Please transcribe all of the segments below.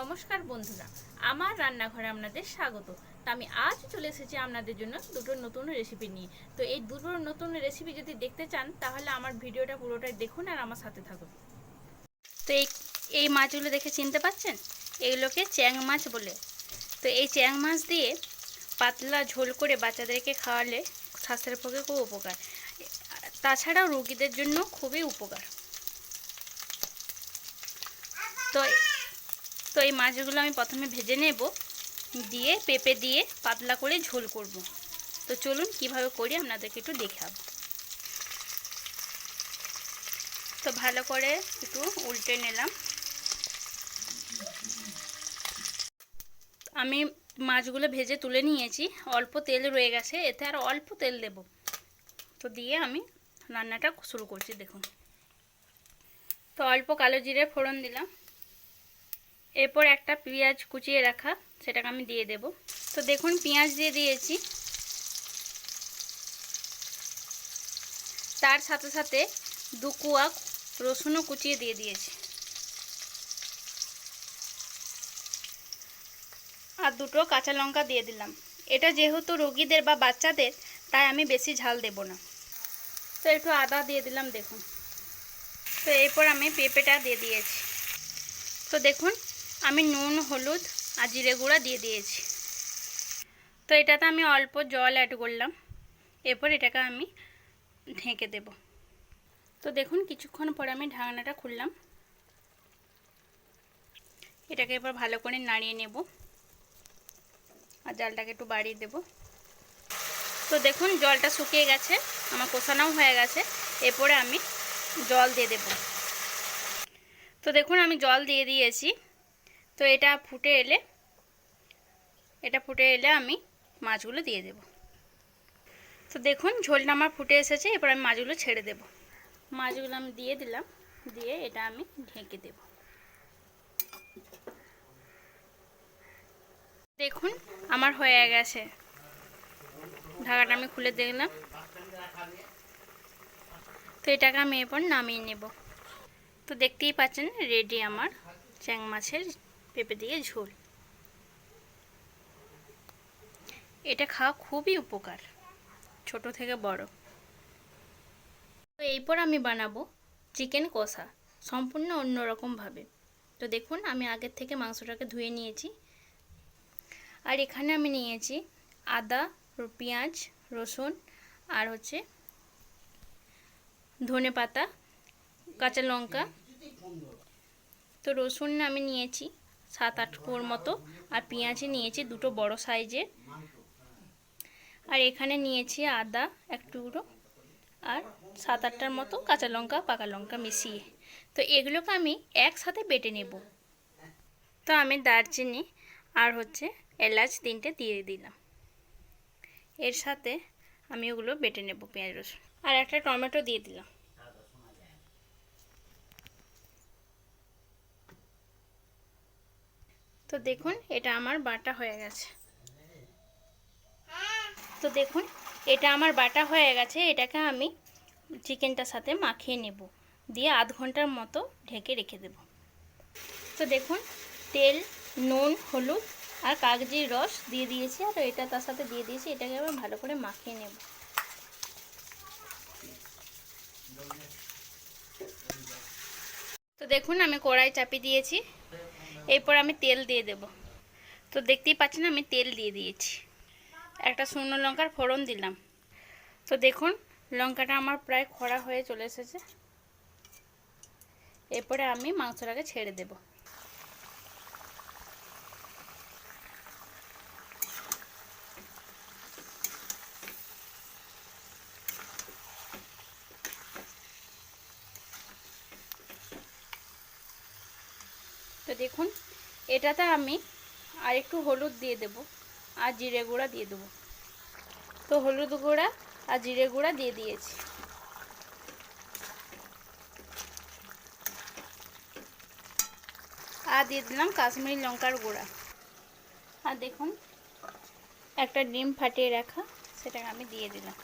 নমস্কার বন্ধুরা, আমার রান্নাঘরে আপনাদের স্বাগত। তো আমি আজ চলে এসেছি আপনাদের জন্য দুটো নতুন রেসিপি নিয়ে। তো এই দুটো নতুন রেসিপি যদি দেখতে চান, তাহলে আমার ভিডিওটা পুরোটাই দেখুন আর আমার সাথে থাকুন। তো এই এই মাছগুলো দেখে চিনতে পাচ্ছেন? এগুলোকে চ্যাং মাছ বলে। তো এই চ্যাং মাছ দিয়ে পাতলা ঝোল করে বাচ্চাদেরকে খাওয়ালে স্বাস্থ্যের পক্ষে খুব উপকার। তাছাড়াও রুগীদের জন্য খুবই উপকার। তো তো এই মাছগুলো আমি প্রথমে ভেজে নেব, দিয়ে পেঁপে দিয়ে পাতলা করে ঝোল করব। তো চলুন কীভাবে করি আপনাদেরকে একটু দেখাব। তো ভালো করে একটু উল্টে নিলাম। আমি মাছগুলো ভেজে তুলে নিয়েছি, অল্প তেল রয়ে গেছে, এতে আর অল্প তেল দেব। তো দিয়ে আমি রান্নাটা শুরু করছি, দেখুন। তো অল্প কালো জিরে ফোড়ন দিলাম। এরপর একটা পেঁয়াজ কুচিয়ে রাখা, সেটাকে আমি দিয়ে দেব। তো দেখুন, পেঁয়াজ দিয়ে দিয়েছি। তার সাথে সাথে দু কুয়া রসুনও কুচিয়ে দিয়ে দিয়েছি। আর দুটো কাঁচা লঙ্কা দিয়ে দিলাম। এটা যেহেতু রোগীদের বা বাচ্চাদের, তাই আমি বেশি ঝাল দেব না। তো একটু আদা দিয়ে দিলাম, দেখুন। তো এরপর আমি পেঁপেটা দিয়ে দিয়েছি। তো দেখুন আমি নুন, হলুদ আর জিরে গুঁড়া দিয়ে দিয়েছি। তো এটাতে আমি অল্প জল অ্যাড করলাম। এরপর এটাকে আমি ঢেকে দেব। তো দেখুন, কিছুক্ষণ পরে আমি ঢাকনাটা খুললাম। এটাকে এবার ভালো করে নাড়িয়ে নেব। আর জালটাকে একটু বাড়িয়ে দেব। তো দেখুন, জলটা শুকিয়ে গেছে, আমার কষানোও হয়ে গেছে। এরপরে আমি জল দিয়ে দেব। তো দেখুন, আমি জল দিয়ে দিয়েছি। তো এটা ফুটে এলে, এটা ফুটে এলে আমি মাছগুলো দিয়ে দেব। তো দেখুন ঝোলটা আমার ফুটে এসেছে, এবার আমি মাছগুলো ছেড়ে দেব। মাছগুলো আমি দিয়ে দিলাম, দিয়ে এটা আমি ঢেকে দেব। দেখুন, আমার হয়ে গেছে। ঢাকাটা আমি খুলে দেখলাম। তো এটাকে আমি এরপর নামিয়ে নেব। তো দেখতেই পাচ্ছেন, রেডি আমার চ্যাং মাছের পেঁপে দিয়ে ঝোল। এটা খাওয়া খুবই উপকার, ছোট থেকে বড়। তো এরপর আমি বানাবো চিকেন কষা, সম্পূর্ণ অন্যরকমভাবে। তো দেখুন, আমি আগের থেকে মাংসটাকে ধুয়ে নিয়েছি। আর এখানে আমি নিয়েছি আদা, পেঁয়াজ, রসুন আর হচ্ছে ধনে পাতা কাঁচা লঙ্কা। তো রসুন আমি নিয়েছি। সাত আট কোর মতো। আর পেঁয়াজে নিয়েছি দুটো বড় সাইজের। আর এখানে নিয়েছি আদা এক টুকরো আর সাত আটটার মতো কাঁচা লঙ্কা, পাকা লঙ্কা মিশিয়ে। তো এগুলোকে আমি একসাথে বেটে নেব। তো আমি দারচিনি আর হচ্ছে এলাচ তিনটে দিয়ে দিলাম। এর সাথে আমি ওগুলো বেটে নেব পেঁয়াজ রসুন। আর একটা টমেটো দিয়ে দিলাম। তো দেখুন, এটা আমার বাটা হয়ে গেছে। তো দেখুন, এটা আমার বাটা হয়ে গেছে, এটাকে আমি চিকেনটার সাথে মাখিয়ে নেব। দিয়ে আধ ঘণ্টার মতো ঢেকে রেখে দেব। তো দেখুন, তেল, নুন, হলুদ আর কাগজির রস দিয়ে দিয়েছি, আর এটা তার সাথে দিয়ে দিয়েছি, এটাকে আবার ভালো করে মাখিয়ে নেব। তো দেখুন, আমি কড়াই চাপিয়ে দিয়েছি। এরপর আমি তেল দিয়ে দেব। তো দেখতেই পাচ্ছেন আমি তেল দিয়ে দিয়েছি। একটা শুকনো লঙ্কার ফোড়ন দিলাম। তো দেখুন, লঙ্কাটা আমার প্রায় খরা হয়ে চলে এসেছে। এরপরে আমি মাংসটাকে ছেড়ে দেব। তো দেখুন, এটাতে আমি আর একটু হলুদ দিয়ে দেব আর জিরে গুঁড়া দিয়ে দেবো। তো হলুদ গুঁড়া আর জিরে গুঁড়া দিয়ে দিয়েছি। আর দিয়ে দিলাম কাশ্মীরি লঙ্কার গুঁড়া। আর দেখুন, একটা ডিম ফাটিয়ে রাখা, সেটাকে আমি দিয়ে দিলাম।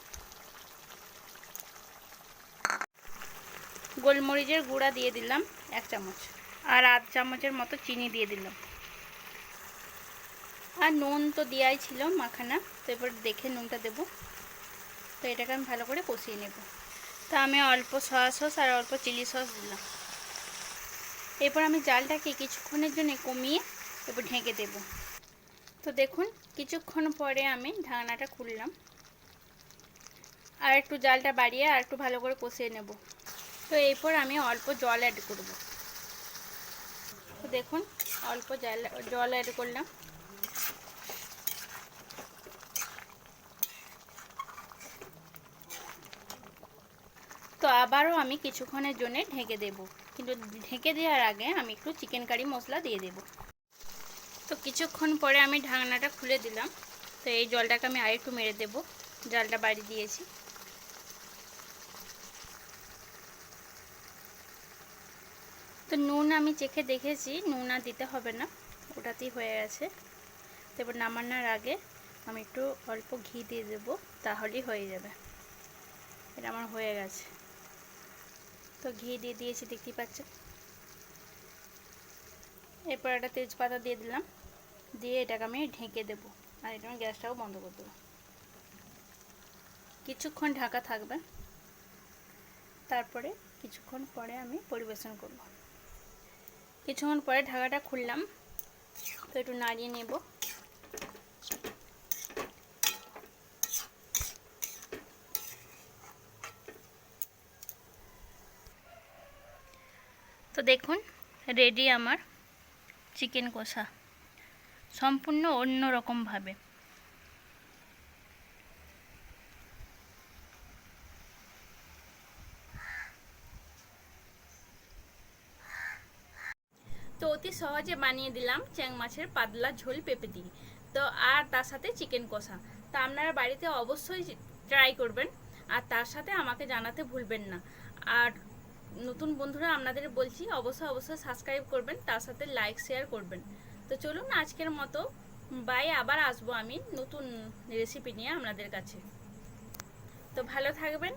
গোলমরিচের গুঁড়া দিয়ে দিলাম এক চামচ। আর আধ চামচের মতো চিনি দিয়ে দিলাম। আর নুন তো দেওয়াই ছিল মাখানা, তো এবার দেখে নুনটা দেবো। তো এটাকে আমি ভালো করে কষিয়ে নেব। তো আমি অল্প সয়া সস আর অল্প চিলি সস দিলাম। এরপর আমি জালটাকে কিছুক্ষণের জন্য কমিয়ে এরপর ঢেকে দেব। তো দেখুন, কিছুক্ষণ পরে আমি ঢাকনাটা খুললাম। আর একটু জালটা বাড়িয়ে আর একটু ভালো করে কষিয়ে নেব। তো এরপর আমি অল্প জল অ্যাড করব। দেখুন, অল্প জল জল অ্যাড করলাম। তো আবারও আমি কিছুক্ষণের জন্য ঢেকে দেব। কিন্তু ঢেকে দেওয়ার আগে আমি একটু চিকেন কারি মশলা দিয়ে দেব। তো কিছুক্ষণ পরে আমি ঢাকনাটা খুলে দিলাম। তো এই জলটাকে আমি আরেকটু মেরে দেব। জলটা বাড়ি দিয়েছি। তো নুন আমি চেখে দেখেছি, নুন আর দিতে হবে না, ওটাতেই হয়ে গেছে। তারপর নামানোর আগে আমি একটু অল্প ঘি দিয়ে দেবো, তাহলেই হয়ে যাবে। এটা আমার হয়ে গেছে। তো ঘি দিয়ে দিয়েছি, দেখতেই পাচ্ছেন এরপর একটা তেজপাতা দিয়ে দিলাম, দিয়ে এটাকে আমি ঢেকে দেবো, আর এটা আমি গ্যাসটাও বন্ধ করে দেবো। কিছুক্ষণ ঢাকা থাকবে, তারপরে কিছুক্ষণ পরে আমি পরিবেশন করব। কিছুক্ষণ পরে ঢাকাটা খুললাম। তো একটু নাড়িয়ে নেব। তো দেখুন রেডি আমার চিকেন কষা। সম্পূর্ণ অন্য রকমভাবে তো অতি সহজে বানিয়ে দিলাম চ্যাং মাছের পাতলা ঝোল পেঁপে দিয়ে। তো আর তার সাথে চিকেন কষা। তা আপনারা বাড়িতে অবশ্যই ট্রাই করবেন। আর তার সাথে আমাকে জানাতে ভুলবেন না। আর নতুন বন্ধুরা আপনাদের বলছি, অবশ্যই অবশ্যই সাবস্ক্রাইব করবেন, তার সাথে লাইক শেয়ার করবেন। তো চলুন আজকের মতো বাই আবার আসব আমি নতুন রেসিপি নিয়ে আপনাদের কাছে। তো ভালো থাকবেন।